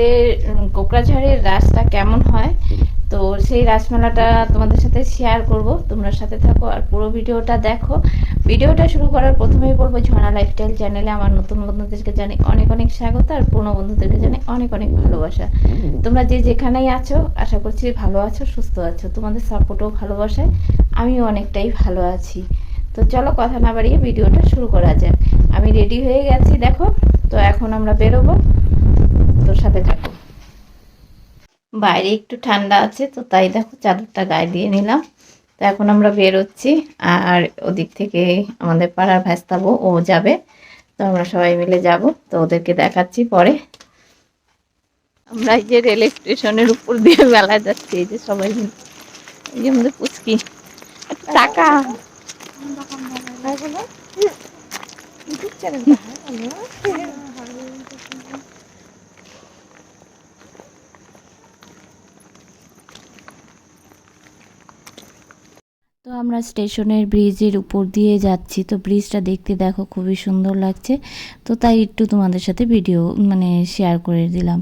আমাদের কোকরাঝাড়ের রাসটা কেমন হয়, তো সেই রাসমেলাটা তোমাদের সাথে শেয়ার করব। তোমরা সাথে থাকো আর পুরো ভিডিওটা দেখো। ভিডিওটা শুরু করার প্রথমেই বলব ঝর্ণা লাইফস্টাইল চ্যানেলে আমার নতুন বন্ধুদেরকে জানি অনেক অনেক স্বাগত আর পুরনো বন্ধুদেরকে জানি অনেক অনেক ভালোবাসা। তোমরা যে যেখানেই আছো, আশা করছি ভালো আছো, সুস্থ আছো। তোমাদের সাপোর্টও ভালোবাসায় আমিও অনেকটাই ভালো আছি। তো চলো কথা না বাড়িয়ে ভিডিওটা শুরু করা যাক। আমি রেডি হয়ে গেছি, দেখো। তো এখন আমরা বেরোবো। তোর সাথে থাকো বাইরে একটু ঠান্ডা আছে তো তাই দেখো চাদরটা গায়ে দিয়ে নিলাম তো এখন আমরা বেরোচ্ছি আর ওদিক থেকে আমাদের পাড়ার ভ্যাস্তাবো ও যাবে তো আমরা সবাই মিলে যাব তো ওদেরকে দেখাচ্ছি পরে আমরা এই যে রেল স্টেশনের উপর দিয়ে মেলায় যাচ্ছি এই যে সবাই মিলে এই যে আমাদের পুচকি টাকা তো আমরা স্টেশনের ব্রিজের উপর দিয়ে যাচ্ছি। তো ব্রিজটা দেখতে দেখো খুবই সুন্দর লাগছে। তো তাই একটু তোমাদের সাথে ভিডিও মানে শেয়ার করে দিলাম।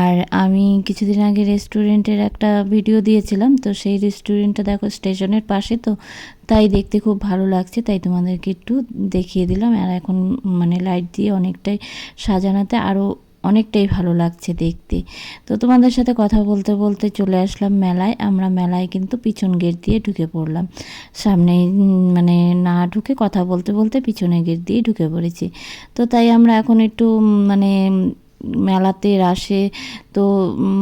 আর আমি কিছুদিন আগে রেস্টুরেন্টের একটা ভিডিও দিয়েছিলাম। তো সেই রেস্টুরেন্টটা দেখো স্টেশনের পাশে তো, তাই দেখতে খুব ভালো লাগছে। তাই তোমাদেরকে একটু দেখিয়ে দিলাম। আর এখন মানে লাইট দিয়ে অনেকটাই সাজানোতে আরও অনেকটাই ভালো লাগছে দেখতে। তো তোমাদের সাথে কথা বলতে বলতে চলে আসলাম মেলায়। আমরা মেলায় কিন্তু পিছন গেট দিয়ে ঢুকে পড়লাম। সামনে মানে না ঢুকে কথা বলতে বলতে পিছনে গেট দিয়ে ঢুকে পড়েছি। তো তাই আমরা এখন একটু মানে মেলাতে রাসে তো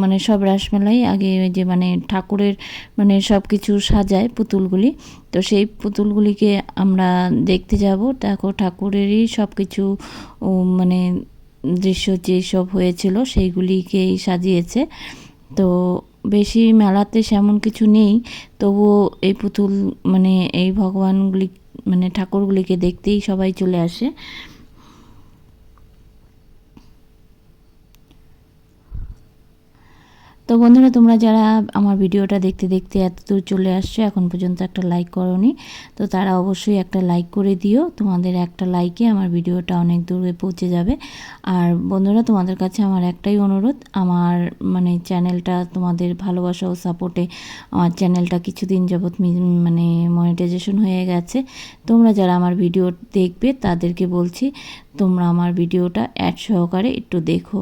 মানে সব রাসমেলাই আগে যে মানে ঠাকুরের মানে সব কিছু সাজায় পুতুলগুলি। তো সেই পুতুলগুলিকে আমরা দেখতে যাব। দেখো ঠাকুরেরই সব কিছু মানে দৃশ্য যেসব হয়েছিল সেইগুলিকেই সাজিয়েছে। তো বেশি মেলাতে সেমন কিছু নেই। তবুও এই পুতুল মানে এই ভগবানগুলি মানে ঠাকুরগুলিকে দেখতেই সবাই চলে আসে। তো বন্ধুরা, তোমরা যারা আমার ভিডিওটা দেখতে দেখতে এত দূর চলে আসছো, এখন পর্যন্ত একটা লাইক করনি, তো তারা অবশ্যই একটা লাইক করে দিও। তোমাদের একটা লাইকে আমার ভিডিওটা অনেক দূরে পৌঁছে যাবে। আর বন্ধুরা, তোমাদের কাছে আমার একটাই অনুরোধ, আমার মানে চ্যানেলটা তোমাদের ভালোবাসা ও সাপোর্টে আমার চ্যানেলটা কিছুদিন যাবৎ মানে মনিটাইজেশন হয়ে গেছে। তোমরা যারা আমার ভিডিও দেখবে, তাদেরকে বলছি তোমরা আমার ভিডিওটা অ্যাড সহকারে একটু দেখো।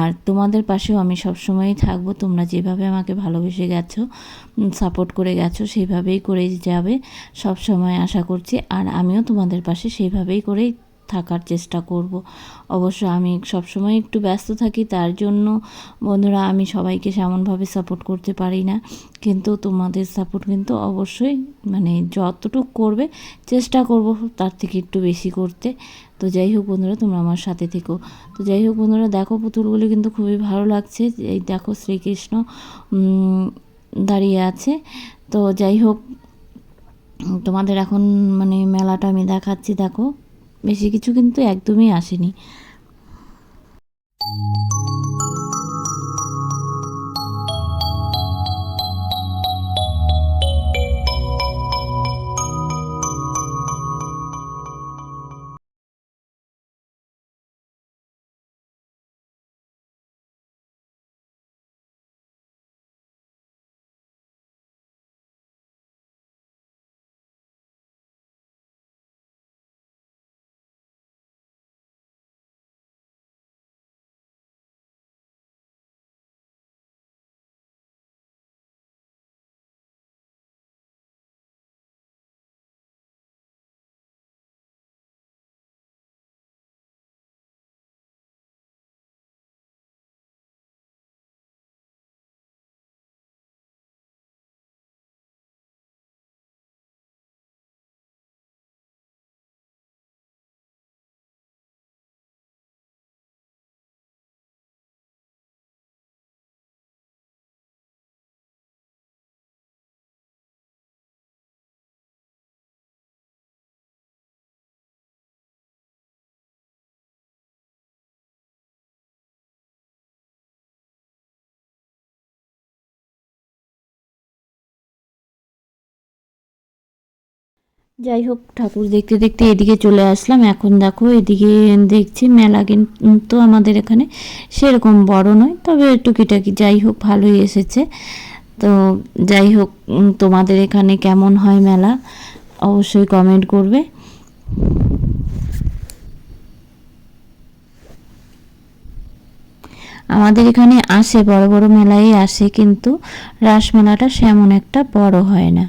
আর তোমাদের পাশেও আমি সবসময়ই থাকব। তোমরা যেভাবে আমাকে ভালোবেসে গেছো সাপোর্ট করে গেছো, সেইভাবেই করে যাবে। সব সময় আশা করছি। আর আমিও তোমাদের পাশে সেইভাবেই করেই থাকার চেষ্টা করব। অবশ্য আমি সবসময় একটু ব্যস্ত থাকি, তার জন্য বন্ধুরা আমি সবাইকে সেমনভাবে সাপোর্ট করতে পারি না। কিন্তু তোমাদের সাপোর্ট কিন্তু অবশ্যই মানে যতটুকু করবে চেষ্টা করব তার থেকে একটু বেশি করতে। তো যাই হোক বন্ধুরা, তোমরা আমার সাথে থেকো। তো যাই হোক বন্ধুরা, দেখো পুতুলগুলি কিন্তু খুবই ভালো লাগছে। এই দেখো শ্রীকৃষ্ণ দাঁড়িয়ে আছে। তো যাই হোক, তোমাদের এখন মানে মেলাটা আমি দেখাচ্ছি, দেখো। বেশি কিছু কিন্তু একদমই আসেনি। যাই হোক ঠাকুর দেখতে দেখতে এদিকে চলে আসলাম। এখন দেখো, এদিকে দেখছি মেলা কিন্তু আমাদের এখানে সেরকম বড় নয়, তবে টুকিটাকি যাই হোক ভালোই এসেছে। তো যাই হোক তোমাদের এখানে কেমন হয় মেলা, অবশ্যই কমেন্ট করবে। আমাদের এখানে আসে, বড় বড় মেলাই আসে, কিন্তু রাস মেলাটা সেমন একটা বড় হয় না।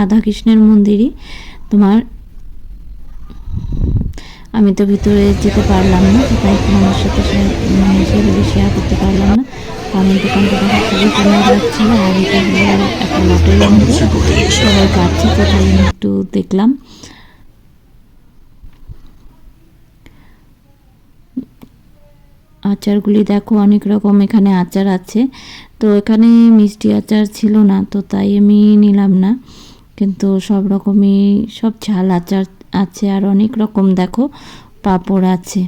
রাধাকৃষ্ণের মন্দিরই। তোমার আমি তো ভিতরে যেতে পারলাম না তাই আমার সাথে মানে সেগুলো শেয়ার করতে পারলাম না। কারণ দোকানটা দেখা খুবই সুন্দর লাগছিল আর এটা হলো একটা লটের মধ্যে সবাই কাটছে তো তাই একটু দেখলাম। আচারগুলি দেখো অনেক রকম এখানে আচার আছে। তো এখানে মিষ্টি আচার ছিল না তো তাই আমি নিলাম না। কিন্তু সব রকমই সব ঝাল আচার আছে আর অনেক রকম দেখো পাঁপড় আছে।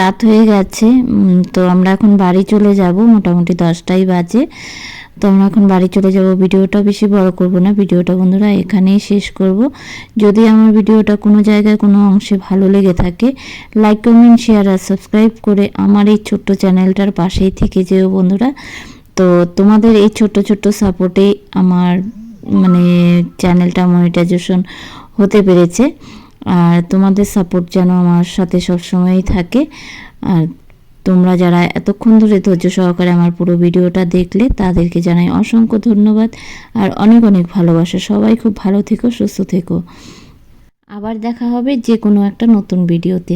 রাত হয়ে গেছে। তো আমরা এখন বাড়ি চলে যাব। মোটামুটি দশটাই বাজে। তো আমরা এখন বাড়ি চলে যাব। ভিডিওটা বেশি বড় করব না। ভিডিওটা বন্ধুরা এখানেই শেষ করব। যদি আমার ভিডিওটা কোনো জায়গায় কোনো অংশে ভালো লেগে থাকে লাইক কমেন্ট শেয়ার আর সাবস্ক্রাইব করে আমার এই ছোট্ট চ্যানেলটার পাশেই থেকে যেও বন্ধুরা। তো তোমাদের এই ছোট্ট ছোট্ট সাপোর্টে আমার মানে চ্যানেলটা মনিটাইজেশন হতে পেরেছে। আর তোমাদের সাপোর্ট যেন আমার সাথে সবসময়ই থাকে। আর তোমরা যারা এতক্ষণ ধরে ধৈর্য সহকারে আমার পুরো ভিডিওটা দেখলে, তাদেরকে জানাই অসংখ্য ধন্যবাদ। আর অনেক অনেক ভালোবাসা। সবাই খুব ভালো থেকো, সুস্থ থেকো। আবার দেখা হবে যে কোনো একটা নতুন ভিডিওতে।